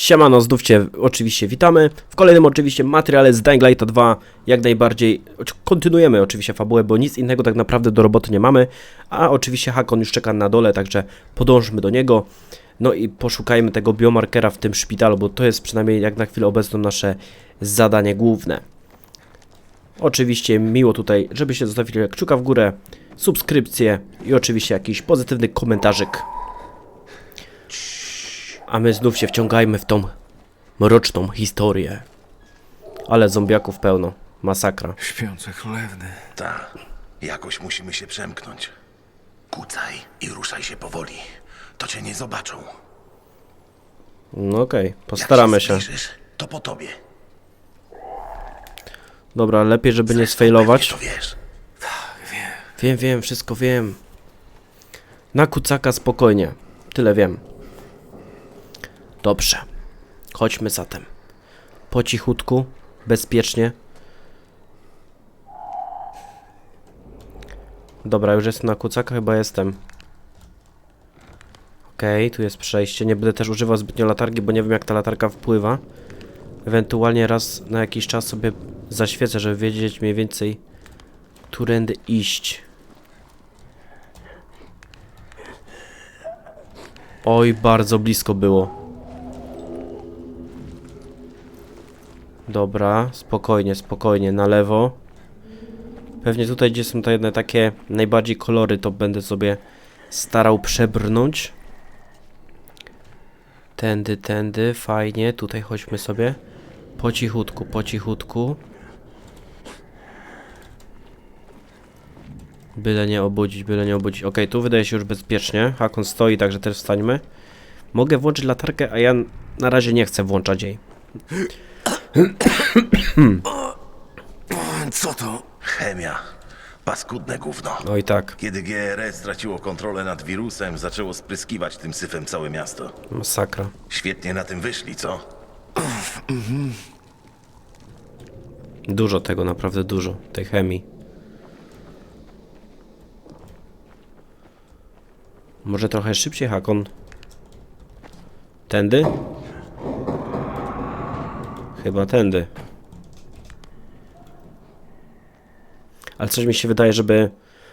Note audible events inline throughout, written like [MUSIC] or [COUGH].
Siemano, znów Cię oczywiście witamy. W kolejnym oczywiście materiale z Dying Light 2 jak najbardziej kontynuujemy oczywiście fabułę, bo nic innego tak naprawdę do roboty nie mamy. A oczywiście Hakon już czeka na dole, także podążmy do niego. No i poszukajmy tego biomarkera w tym szpitalu, bo to jest przynajmniej jak na chwilę obecną nasze zadanie główne. Oczywiście miło tutaj, żebyście zostawili kciuka w górę, subskrypcję i oczywiście jakiś pozytywny komentarzyk. A my znów się wciągajmy w tą mroczną historię. Ale zombiaków pełno. Masakra. Śpiące chlewny. Ta, jakoś musimy się przemknąć. Kucaj i ruszaj się powoli. To cię nie zobaczą. No okej, postaramy Jak się. się. Zbliżysz, to po tobie. Dobra, lepiej, żeby nie Zresztą sfailować. pewnie To wiesz. Wiem, wiem, wszystko wiem. Na kucaka spokojnie. Tyle wiem. Dobrze. Chodźmy zatem. Po cichutku, bezpiecznie. Dobra, już jestem na kucaka, chyba jestem. Okej, tu jest przejście. Nie będę też używał zbytnio latarki, bo nie wiem jak ta latarka wpływa. Ewentualnie raz na jakiś czas sobie zaświecę, żeby wiedzieć mniej więcej, którędy iść. Oj, bardzo blisko było. Dobra, spokojnie, spokojnie, na lewo. Pewnie tutaj, gdzie są te jedne takie najbardziej kolory, to będę sobie starał przebrnąć. Tędy, tędy, fajnie, tutaj chodźmy sobie. Po cichutku, po cichutku. Byle nie obudzić, byle nie obudzić. Okej, tu wydaje się już bezpiecznie. Hakon stoi, także też wstańmy. Mogę włączyć latarkę, a ja na razie nie chcę włączać jej. Co to? Chemia. Paskudne gówno. Oj tak, Kiedy GRS straciło kontrolę nad wirusem, zaczęło spryskiwać tym syfem całe miasto. masakra. Świetnie na tym wyszli, co? Dużo tego, naprawdę dużo. Tej chemii. Może trochę szybciej, Hakon? Tędy? Chyba tędy. Ale coś mi się wydaje, żeby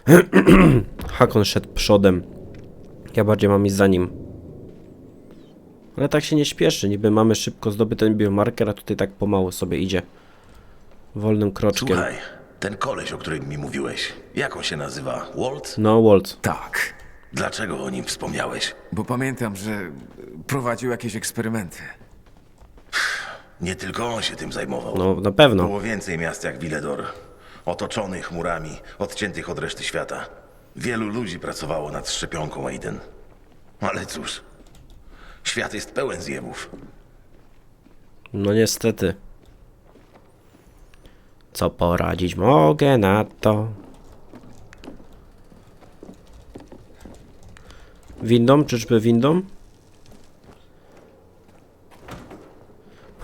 [CLEARS THROAT] Hakon szedł przodem. Ja bardziej mam iść za nim. Ale tak się nie śpieszy. Niby mamy szybko zdobyć ten biomarker, a tutaj tak pomału sobie idzie. Wolnym kroczkiem. Słuchaj, ten koleś, o którym mi mówiłeś, jak on się nazywa? Walt? No, Walt. Tak. Dlaczego o nim wspomniałeś? Bo pamiętam, że prowadził jakieś eksperymenty. Nie tylko on się tym zajmował. No, na pewno. Było więcej miast jak Villedor. Otoczonych chmurami, odciętych od reszty świata. Wielu ludzi pracowało nad szczepionką Aiden. Ale cóż, świat jest pełen zjebów. No niestety. Co poradzić mogę na to? Windą? Czyżby windą?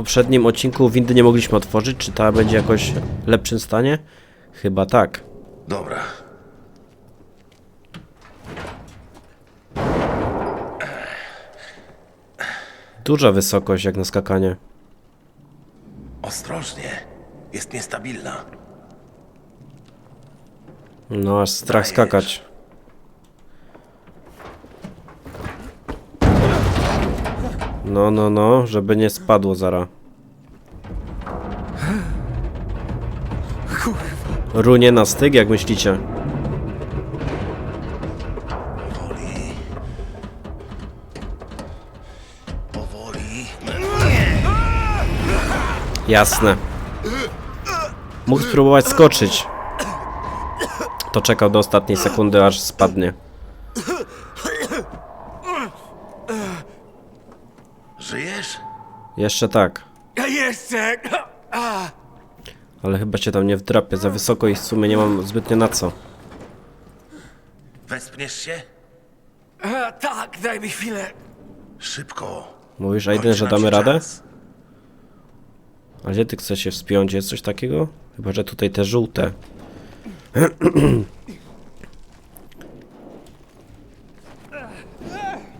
Poprzednim odcinku windy nie mogliśmy otworzyć. Czy ta będzie jakoś w lepszym stanie? Chyba tak. Dobra, Duża wysokość jak na skakanie. ostrożnie. Jest niestabilna. No aż strach Dajesz. skakać. No, no, no, żeby nie spadło zara. Runie na styk, jak myślicie? Powoli. Powoli. Jasne. Mógł spróbować skoczyć. To czekał do ostatniej sekundy, aż spadnie. Jeszcze tak. Ja jeszcze! Ale chyba się tam nie wdrapię za wysoko i w sumie nie mam zbytnio na co. Wespniesz się? A, tak, daj mi chwilę. Szybko. Mówisz, Aiden, Kończy że nam damy się radę? czas. A gdzie ty chcesz się wspiąć? Jest coś takiego? Chyba, że tutaj te żółte. [CLEARS THROAT]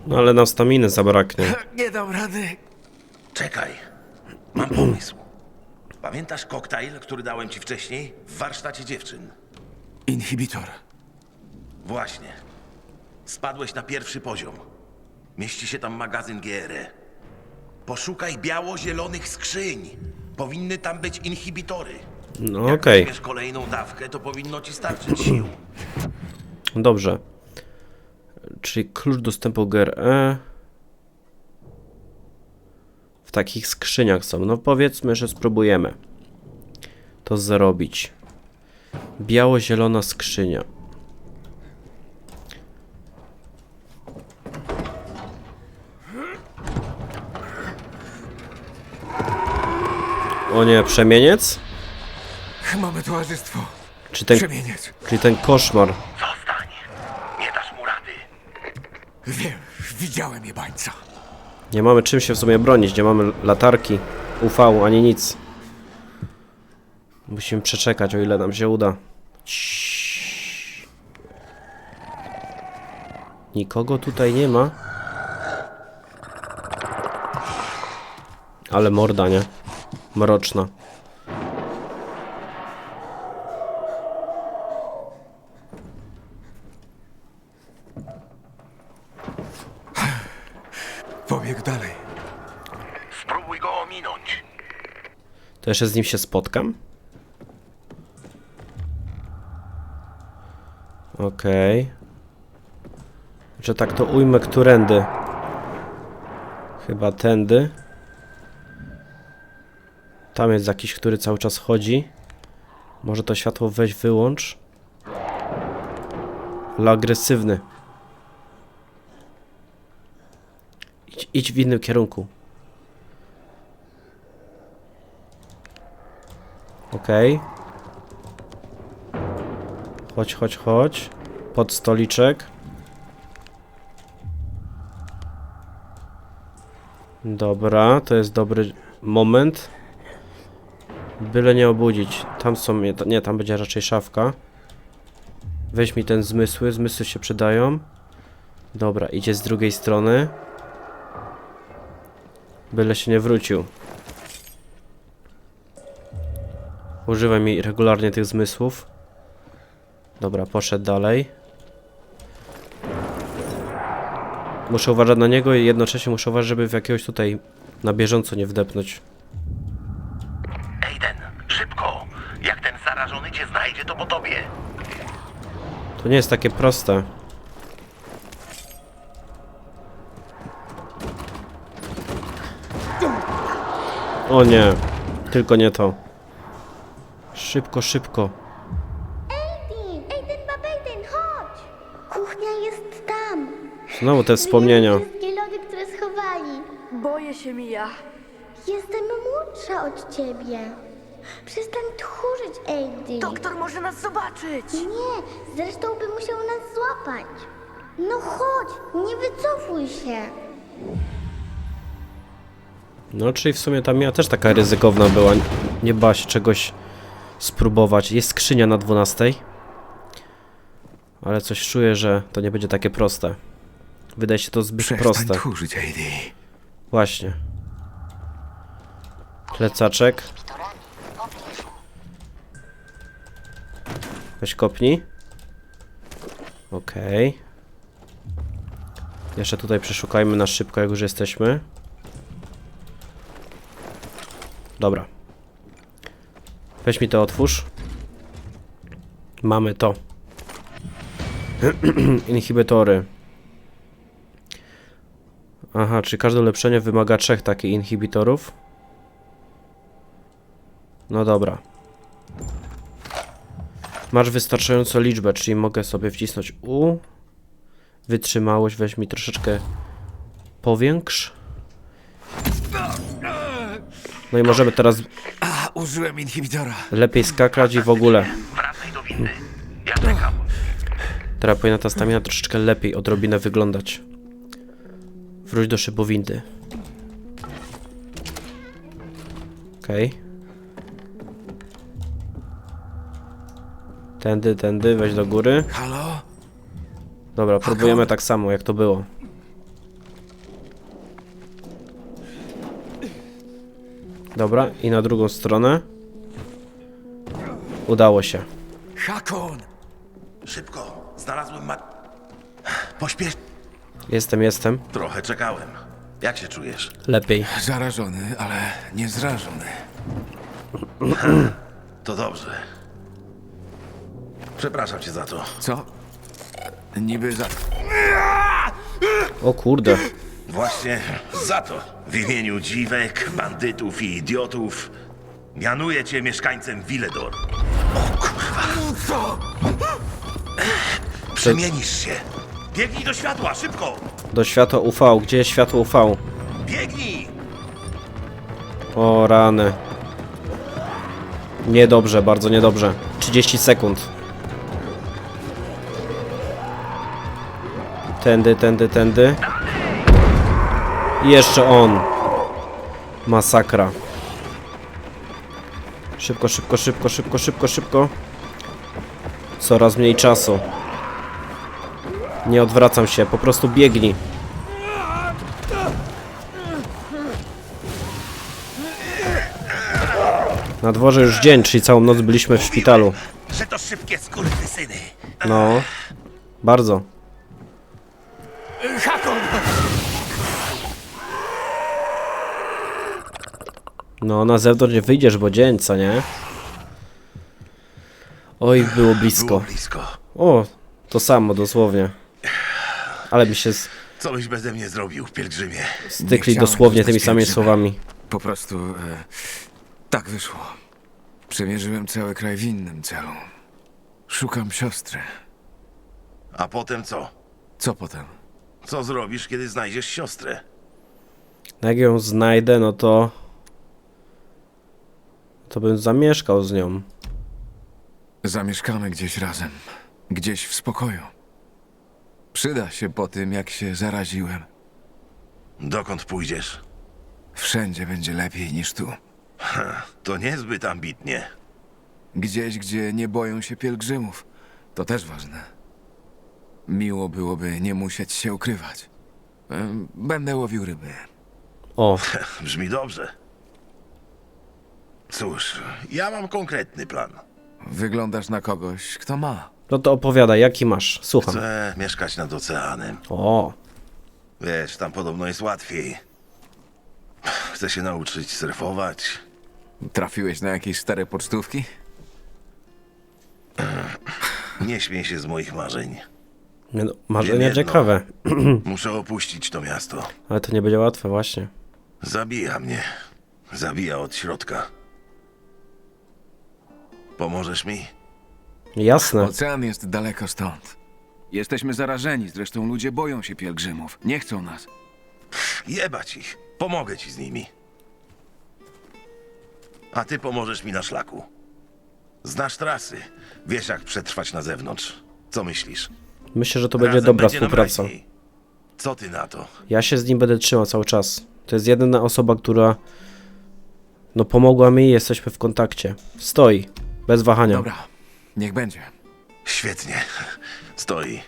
No ale nam staminy zabraknie. Nie dam rady. Czekaj. Mam pomysł. Pamiętasz koktajl, który dałem ci wcześniej w warsztacie dziewczyn? Inhibitor. Właśnie. Spadłeś na pierwszy poziom. Mieści się tam magazyn GRE. Poszukaj biało-zielonych skrzyń. Powinny tam być inhibitory. No Jak okej, weźmiesz kolejną dawkę, to powinno ci starczyć sił. dobrze. Czyli klucz dostępu GRE. W takich skrzyniach są. No powiedzmy, że spróbujemy to zrobić. Biało-zielona skrzynia. O nie, przemieniec? Mamy towarzystwo. Czy ten, Przemieniec. czyli ten koszmar? Zostań. Nie dasz mu rady. Wiem, widziałem jebańca. Nie mamy czym się w sumie bronić, nie mamy latarki, UV, ani nic. Musimy przeczekać, o ile nam się uda. Nikogo tutaj nie ma. Ale morda, nie? Mroczna. Pobiegł dalej. Spróbuj go ominąć. To jeszcze z nim się spotkam? Okej. Że tak to ujmę, którędy. Chyba tędy. Tam jest jakiś, który cały czas chodzi. Może to światło weź wyłącz. Ale agresywny. Idź, idź w innym kierunku. Okej. Chodź, chodź, chodź. Pod stoliczek. Dobra, to jest dobry moment. Byle nie obudzić. Tam są. Nie, tam będzie raczej szafka. Weź mi ten zmysły. Zmysły się przydają. Dobra, idzie z drugiej strony. Byle się nie wrócił. Używaj mi regularnie tych zmysłów. Dobra, poszedł dalej. Muszę uważać na niego i jednocześnie muszę uważać, żeby w jakiegoś tutaj na bieżąco nie wdepnąć. Ejden, szybko. Jak ten zarażony cię znajdzie, to po tobie. To nie jest takie proste. O nie, tylko nie to. Szybko, szybko. Aiden, Aiden, Babejden, chodź! Kuchnia jest tam. Znowu te wspomnienia. Wszystkie lody, które schowali. Boję się, Mija. Jestem młodsza od ciebie. Przestań tchórzyć, Aiden. Doktor może nas zobaczyć. Nie, zresztą by musiał nas złapać. No chodź, nie wycofuj się. No, czyli w sumie ta mia też taka ryzykowna była. Nie bała się czegoś spróbować. Jest skrzynia na 12. Ale coś czuję, że to nie będzie takie proste. Wydaje się to zbyt Przestań proste. tchórzyć, AD. Właśnie. Plecaczek. Weź kopnij. Okej. Jeszcze tutaj przeszukajmy na szybko, jak już jesteśmy. Dobra. Weź mi to otwórz. Mamy to. [CLEARS THROAT] Inhibitory. Aha, czy każde ulepszenie wymaga trzech takich inhibitorów? No dobra. Masz wystarczającą liczbę, czyli mogę sobie wcisnąć U. Wytrzymałość weź mi troszeczkę powiększ. No i możemy teraz użyłem inhibitora. lepiej skakać i w ogóle. Wracaj do windy. Ja czekam. Teraz powinna ta stamina troszeczkę lepiej odrobinę wyglądać. Wróć do szybowindy. Okej. Tędy, tędy, weź do góry. Halo? Dobra, próbujemy tak samo jak to było. Dobra, i na drugą stronę. Udało się. Hakon! Szybko, znalazłem ma... Pośpiesz... Jestem, jestem. Trochę czekałem. Jak się czujesz? Lepiej. Zarażony, ale nie zrażony. To dobrze. Przepraszam cię za to. Co? Niby za... O kurde. Właśnie za to. W imieniu dziwek, bandytów i idiotów mianuję cię mieszkańcem Villedor. O kurwa. Przemienisz się. Biegnij do światła, szybko! Do światła UV. Gdzie jest światło UV? Biegnij! O rany. Niedobrze, bardzo niedobrze. 30 sekund. Tędy, tędy, tędy. I jeszcze on. Masakra. Szybko, szybko, szybko, szybko, szybko, szybko. Coraz mniej czasu. Nie odwracam się, po prostu biegnij. Na dworze już dzień, czyli całą noc byliśmy w szpitalu. Że to szybkie skurwysyny. No, bardzo. No, na zewnątrz nie wyjdziesz, bo dzień, co nie? Oj, było Było blisko. blisko. O, to samo, dosłownie. Ale mi się z- Co byś beze mnie zrobił, pielgrzymie? stykli dosłownie tymi samymi słowami. Po prostu... E, tak wyszło. Przemierzyłem cały kraj w innym celu. Szukam siostry. A potem co? Co potem? Co zrobisz, kiedy znajdziesz siostrę? Jak ją znajdę, no to... To bym zamieszkał z nią. Zamieszkamy gdzieś razem. Gdzieś w spokoju. Przyda się po tym, jak się zaraziłem. Dokąd pójdziesz? Wszędzie będzie lepiej niż tu. To niezbyt ambitnie. Gdzieś, gdzie nie boją się pielgrzymów. To też ważne. Miło byłoby nie musieć się ukrywać. Em, Będę łowił ryby. O, Brzmi dobrze. Cóż, ja mam konkretny plan. Wyglądasz na kogoś, kto ma. no to opowiadaj, jaki masz? Słucham. Chcę mieszkać nad oceanem. O, Wiesz, tam podobno jest łatwiej. Chcę się nauczyć surfować. Trafiłeś na jakieś stare pocztówki? Nie śmiej się z moich marzeń. nie no, marzenia jedno. ciekawe. [CLEARS THROAT] Muszę opuścić to miasto. Ale to nie będzie łatwe, właśnie. Zabija mnie. Zabija od środka. Pomożesz mi? Jasne. Ocean jest daleko stąd. Jesteśmy zarażeni, zresztą ludzie boją się pielgrzymów. Nie chcą nas. Jebać ich. Pomogę ci z nimi. A ty pomożesz mi na szlaku. Znasz trasy. Wiesz, jak przetrwać na zewnątrz. Co myślisz? Myślę, że to będzie Razem dobra będzie nam współpraca. lepiej. Co ty na to? Ja się z nim będę trzymał cały czas. To jest jedyna osoba, która no pomogła mi i jesteśmy w kontakcie. Stoi, bez wahania. Dobra, niech będzie. Świetnie. Stoi.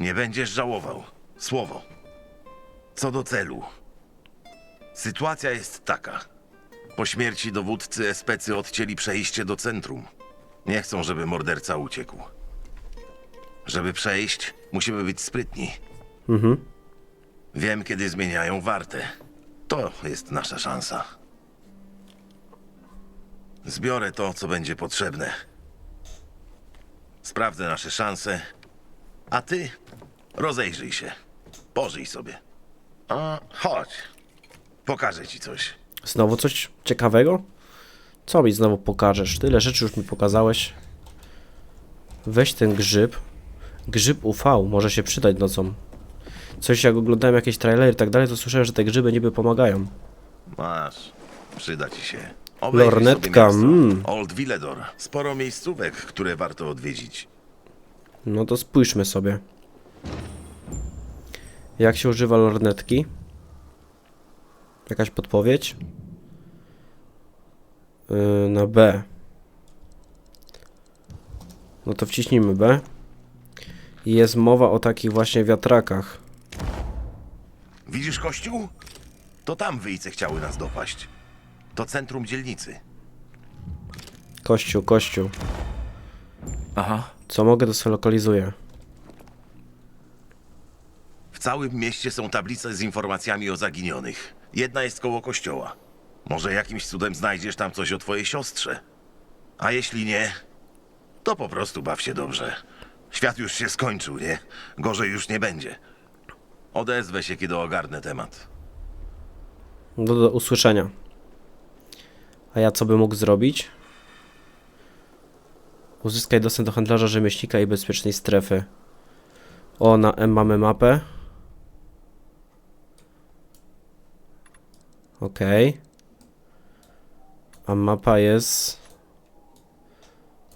Nie będziesz żałował. Słowo. Co do celu. Sytuacja jest taka. Po śmierci dowódcy especy odcięli przejście do centrum. Nie chcą, żeby morderca uciekł. Żeby przejść, musimy być sprytni. Mhm. Wiem, kiedy zmieniają wartę. To jest nasza szansa. Zbiorę to, co będzie potrzebne. Sprawdzę nasze szanse, a ty rozejrzyj się. Pożyj sobie. A, chodź. Pokażę ci coś. Znowu coś ciekawego? Co mi znowu pokażesz? Tyle rzeczy już mi pokazałeś. Weź ten grzyb. Grzyb UV może się przydać nocą. Coś jak oglądałem jakieś trailery i tak dalej, to słyszałem, że te grzyby niby pomagają. Masz. Przyda ci się. Lornetka, sobie miasto. mm. Old Villedor. Sporo miejscówek, które warto odwiedzić. No to spójrzmy sobie. Jak się używa lornetki? Jakaś podpowiedź? Yy, na B. No to wciśnijmy B. I jest mowa o takich właśnie wiatrakach. Widzisz kościół? To tam wyjce chciały nas dopaść. To centrum dzielnicy. Kościół, kościół. Aha. Co mogę, to sobie lokalizuję. W całym mieście są tablice z informacjami o zaginionych. Jedna jest koło kościoła. Może jakimś cudem znajdziesz tam coś o twojej siostrze. A jeśli nie, to po prostu baw się dobrze. Świat już się skończył, nie? Gorzej już nie będzie. Odezwę się, kiedy ogarnę temat. Do, do usłyszenia. A ja co bym mógł zrobić? Uzyskaj dostęp do handlarza, rzemieślnika i bezpiecznej strefy. O, na M mamy mapę. Okej. A mapa jest...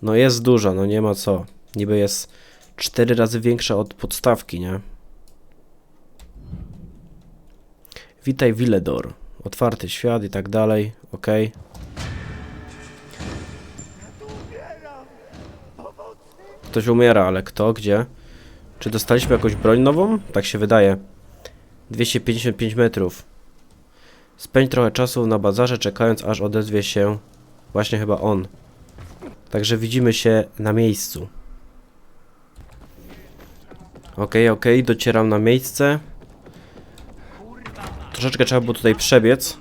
No jest duża, no nie ma co. Niby jest 4 razy większa od podstawki, nie? Witaj Villedor. Otwarty świat i tak dalej. Ok. Ktoś umiera, ale kto? Gdzie? Czy dostaliśmy jakąś broń nową? Tak się wydaje. 255 metrów. Spędź trochę czasu na bazarze, czekając aż odezwie się właśnie chyba on. Także widzimy się na miejscu. Okej, okej, docieram na miejsce. Troszeczkę trzeba było tutaj przebiec,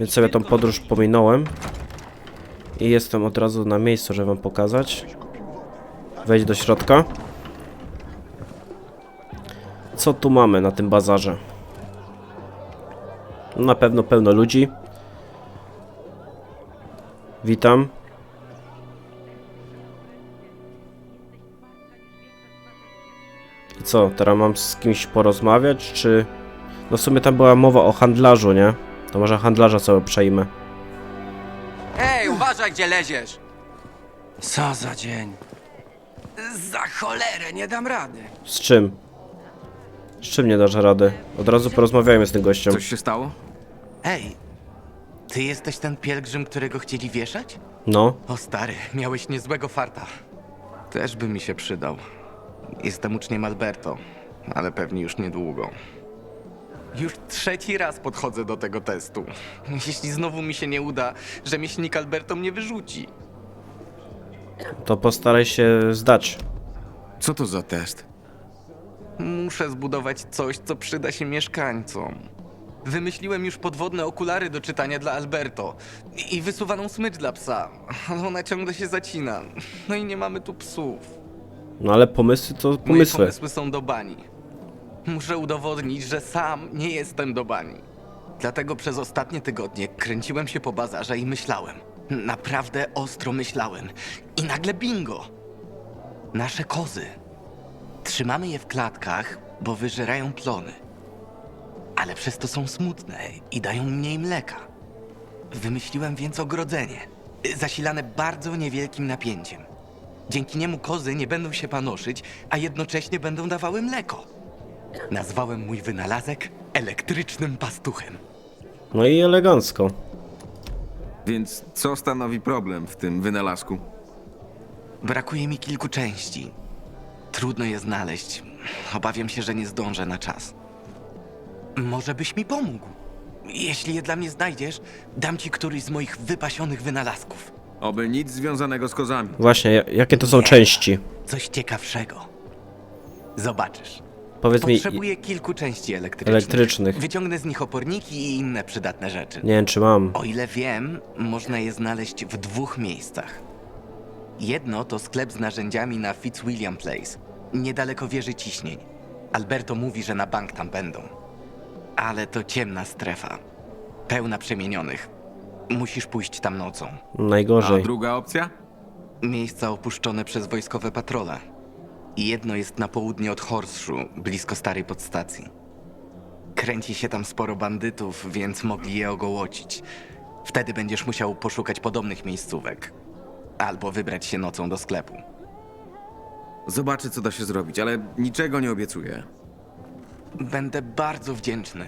więc sobie tą podróż pominąłem. I jestem od razu na miejscu, żeby wam pokazać. Wejdź do środka. Co tu mamy na tym bazarze? Na pewno pełno ludzi. Witam. I co, teraz mam z kimś porozmawiać, czy... No w sumie tam była mowa o handlarzu, nie? To może handlarza sobie przejmę. Ej, uważaj gdzie leziesz! Co za dzień. Za cholerę nie dam rady. Z czym? Z czym nie dasz rady? Od razu porozmawiajmy z tym gościem. Coś się stało? Ej, ty jesteś ten pielgrzym, którego chcieli wieszać? No, O stary, miałeś niezłego farta. Też by mi się przydał. Jestem uczniem Alberto, ale pewnie już niedługo. Już trzeci raz podchodzę do tego testu. Jeśli znowu mi się nie uda, rzemieślnik Alberto mnie wyrzuci. To postaraj się zdać. Co to za test? Muszę zbudować coś, co przyda się mieszkańcom. Wymyśliłem już podwodne okulary do czytania dla Alberto i i wysuwaną smycz dla psa, ale ona ciągle się zacina. No i nie mamy tu psów. No ale pomysły to Moje pomysły. pomysły są do bani. Muszę udowodnić, że sam nie jestem do bani. Dlatego przez ostatnie tygodnie kręciłem się po bazarze i myślałem. Naprawdę ostro myślałem. I nagle bingo! Nasze kozy. Trzymamy je w klatkach, bo wyżerają plony. Ale przez to są smutne i dają mniej mleka. Wymyśliłem więc ogrodzenie, zasilane bardzo niewielkim napięciem. Dzięki niemu kozy nie będą się panoszyć, a jednocześnie będą dawały mleko. Nazwałem mój wynalazek elektrycznym pastuchem. No i elegancko. Więc co stanowi problem w tym wynalazku? Brakuje mi kilku części. Trudno je znaleźć. Obawiam się, że nie zdążę na czas. Może byś mi pomógł? Jeśli je dla mnie znajdziesz, dam ci któryś z moich wypasionych wynalazków. Oby nic związanego z kozami. Właśnie, ja- jakie to są Nie. części? Coś ciekawszego. Zobaczysz. Powiedz mi, Potrzebuję kilku części elektrycznych. Elektrycznych. Wyciągnę z nich oporniki i inne przydatne rzeczy. nie wiem czy mam. O ile wiem, można je znaleźć w dwóch miejscach. Jedno to sklep z narzędziami na Fitzwilliam Place, niedaleko wieży ciśnień. Alberto mówi, że na bank tam będą. Ale to ciemna strefa, pełna przemienionych. Musisz pójść tam nocą. A Najgorzej. druga opcja? Miejsca opuszczone przez wojskowe patrole. Jedno jest na południe od Horseshoe, blisko starej podstacji. Kręci się tam sporo bandytów, więc mogli je ogołocić. Wtedy będziesz musiał poszukać podobnych miejscówek. Albo wybrać się nocą do sklepu. Zobaczę, co da się zrobić, ale niczego nie obiecuję. Będę bardzo wdzięczny.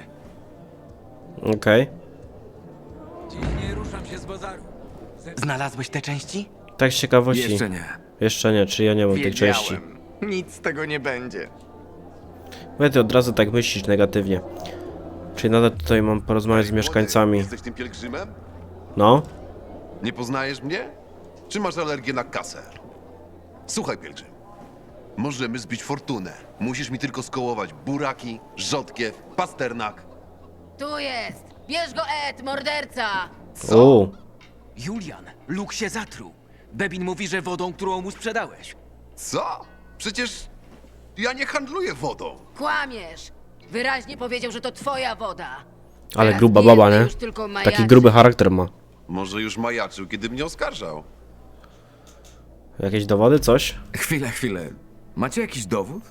Okej. Znalazłeś te części? Tak z ciekawości. Jeszcze nie. Jeszcze nie, czy ja nie mam tych części. Nic z tego nie będzie. Ty od razu tak myślisz negatywnie. Czyli nadal tutaj mam porozmawiać z mieszkańcami. Jesteś tym pielgrzymem? No, Nie poznajesz mnie? Czy masz alergię na kasę? Słuchaj, pielgrzym. Możemy zbić fortunę. Musisz mi tylko skołować buraki, rzodkiew, pasternak. Tu jest! Bierz go, Ed, morderca! o, Julian, Luke się zatruł. Bebin mówi, że wodą, którą mu sprzedałeś. Co? Przecież ja nie handluję wodą. Kłamiesz! Wyraźnie powiedział, że to twoja woda. ale Teraz gruba baba, nie? już tylko Taki gruby charakter ma. Może już majaczył, kiedy mnie oskarżał. Jakieś dowody, coś? Chwilę, chwilę. Macie jakiś dowód?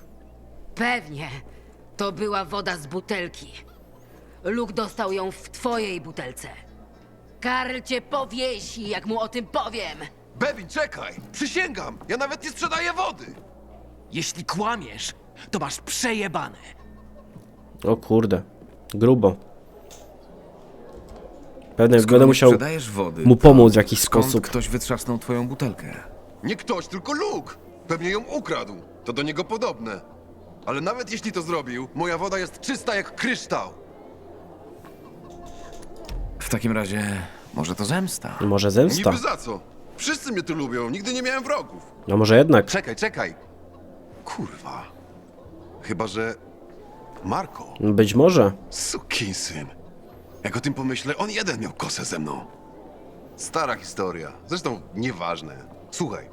Pewnie. To była woda z butelki. Luke dostał ją w twojej butelce. Karl cię powiesi, jak mu o tym powiem. Bebin, czekaj! Przysięgam! Ja nawet nie sprzedaję wody! Jeśli kłamiesz, to masz przejebane. O kurde, grubo. Pewnie Skoro będę nie musiał sprzedajesz wody, mu pomóc w jakiś skąd sposób. ktoś wytrzasnął twoją butelkę? Nie ktoś, tylko Luke! Pewnie ją ukradł. To do niego podobne. Ale nawet jeśli to zrobił, moja woda jest czysta jak kryształ. W takim razie, może to zemsta? Może zemsta? Niby za co? Wszyscy mnie tu lubią, nigdy nie miałem wrogów. No może jednak. Czekaj, czekaj. Kurwa. Chyba, że... Marko. Być może. Sukinsyn. Jak o tym pomyślę, on jeden miał kosę ze mną. Stara historia. Zresztą nieważne. Słuchaj.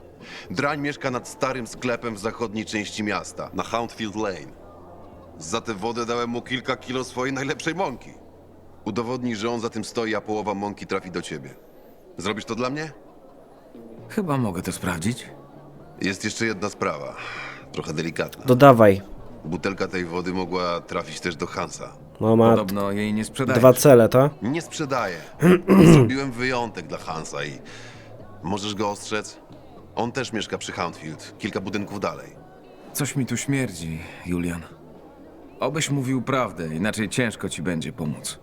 Drań mieszka nad starym sklepem w zachodniej części miasta, na Houndfield Lane. Za tę wodę dałem mu kilka kilo swojej najlepszej mąki. Udowodnij, że on za tym stoi, a połowa mąki trafi do ciebie. Zrobisz to dla mnie? Chyba mogę to sprawdzić. Jest jeszcze jedna sprawa. Trochę delikatna. Dodawaj. Butelka tej wody mogła trafić też do Hansa. No ma Podobno jej nie sprzedajesz. dwa cele, tak? Nie sprzedaję. [CLEARS THROAT] Zrobiłem wyjątek dla Hansa i możesz go ostrzec? On też mieszka przy Houndfield, kilka budynków dalej. Coś mi tu śmierdzi, Julian. Obyś mówił prawdę, inaczej ciężko ci będzie pomóc.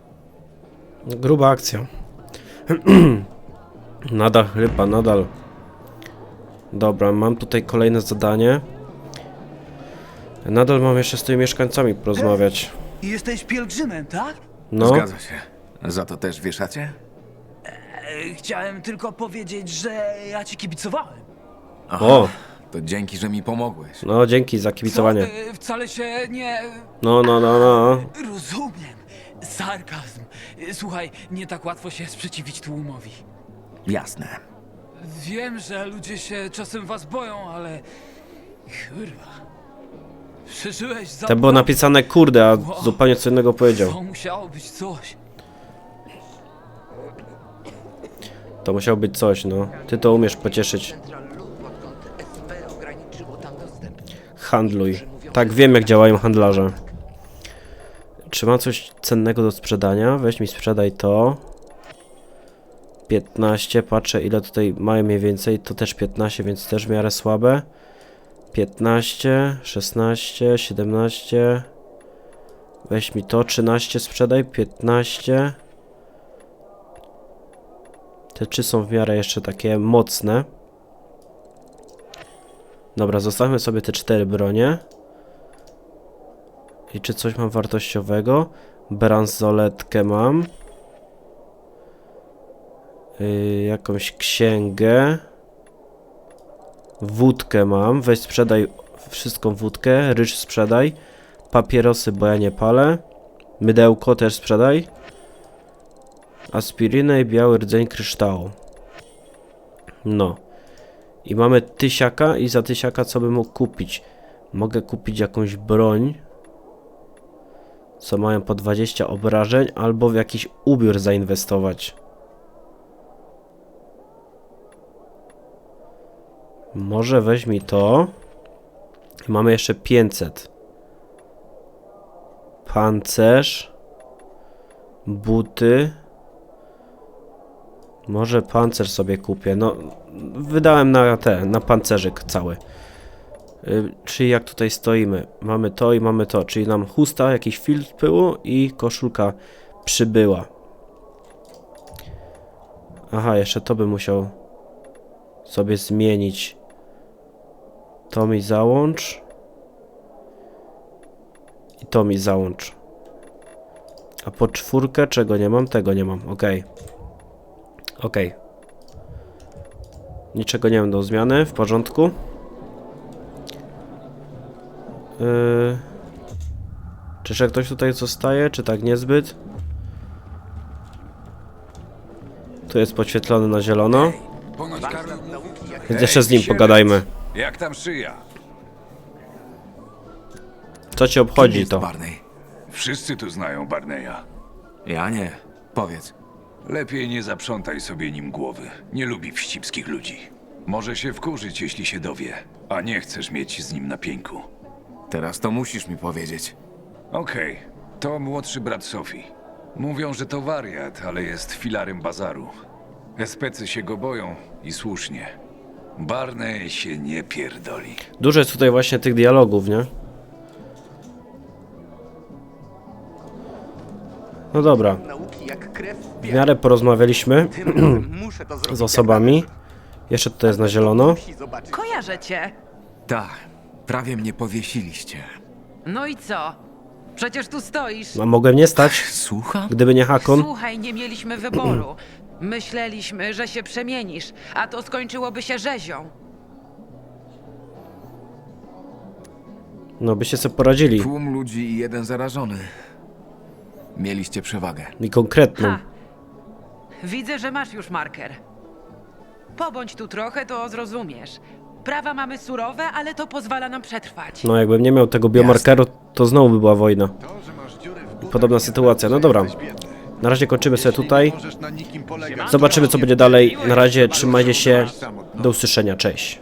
Gruba akcja. [CLEARS THROAT] nadal chrypa, nadal. Dobra, mam tutaj kolejne zadanie. Nadal mam jeszcze z tymi mieszkańcami porozmawiać. Jesteś pielgrzymem, tak? No, Zgadza się. Za to też wieszacie? E, Chciałem tylko powiedzieć, że ja ci kibicowałem. Aha, O. To dzięki, że mi pomogłeś. no dzięki za kibicowanie. Co? E, Wcale się nie... No, no, no, no. Rozumiem. Sarkazm. E, Słuchaj, nie tak łatwo się sprzeciwić tłumowi. Jasne. Wiem, że ludzie się czasem was boją, ale... Kurwa. Przeżyłeś za... To było napisane kurde, a zupełnie co innego powiedział. To musiało być coś. To musiało być coś, no. Ty to umiesz pocieszyć. Tam. Handluj. Tak, wiem jak działają handlarze. Czy mam coś cennego do sprzedania? Weź mi sprzedaj to. 15, patrzę ile tutaj mają mniej więcej, to też 15, więc też w miarę słabe. 15, 16, 17. Weź mi to, 13 sprzedaj, 15. Te trzy są w miarę jeszcze takie mocne. Dobra, zostawmy sobie te cztery bronie. I czy coś mam wartościowego? Bransoletkę mam. Yy, jakąś księgę. Wódkę mam. Weź sprzedaj wszystką wódkę. Ryż sprzedaj. Papierosy, bo ja nie palę. Mydełko też sprzedaj. Aspirynę i biały rdzeń kryształu. No. I mamy tysiaka i za tysiaka co bym mógł kupić? Mogę kupić jakąś broń, co mają po 20 obrażeń, albo w jakiś ubiór zainwestować. Może weź mi to. Mamy jeszcze 500. Pancerz. Buty. Może pancerz sobie kupię. No, wydałem na te, na pancerzyk cały. Y, czyli jak tutaj stoimy, mamy to i mamy to, czyli nam chusta, jakiś filtr pyłu i koszulka przybyła. Aha, jeszcze to bym musiał sobie zmienić. To mi załącz. I to mi załącz. A po czwórkę czego nie mam? Tego nie mam. Okej. Okej. Niczego nie mam do zmiany. W porządku. Yy... Czy jeszcze ktoś tutaj zostaje, czy tak niezbyt? Tu jest podświetlony na zielono. Więc jeszcze z nim pogadajmy. Jak tam szyja? Co cię Kim obchodzi to? Barney? Wszyscy tu znają Barneya. Ja nie. Powiedz. Lepiej nie zaprzątaj sobie nim głowy. Nie lubi wścibskich ludzi. Może się wkurzyć, jeśli się dowie, a nie chcesz mieć z nim na pieńku. Teraz to musisz mi powiedzieć. Okej, to młodszy brat Sofii. Mówią, że to wariat, ale jest filarem bazaru. Especy się go boją i słusznie. Barney się nie pierdoli. Dużo jest tutaj właśnie tych dialogów, nie? No dobra, w miarę porozmawialiśmy [CLEARS THROAT] z osobami. Jeszcze tutaj jest na zielono. Kojarzę cię. Tak. Prawie mnie powiesiliście. No i co? Przecież tu stoisz. A mogłem nie stać, Słucham? gdyby nie Hakon. Słuchaj, nie mieliśmy wyboru. Myśleliśmy, że się przemienisz, a to skończyłoby się rzezią. No byście sobie poradzili. Tłum ludzi i jeden zarażony. Mieliście przewagę. I konkretną. Ha. Widzę, że masz już marker. Pobądź tu trochę, to zrozumiesz. Prawa mamy surowe, ale to pozwala nam przetrwać. No jakbym nie miał tego biomarkeru, to znowu by była wojna. Podobna sytuacja. No dobra. Na razie kończymy sobie tutaj. Zobaczymy co będzie dalej. Na razie trzymajcie się. Do usłyszenia. Cześć.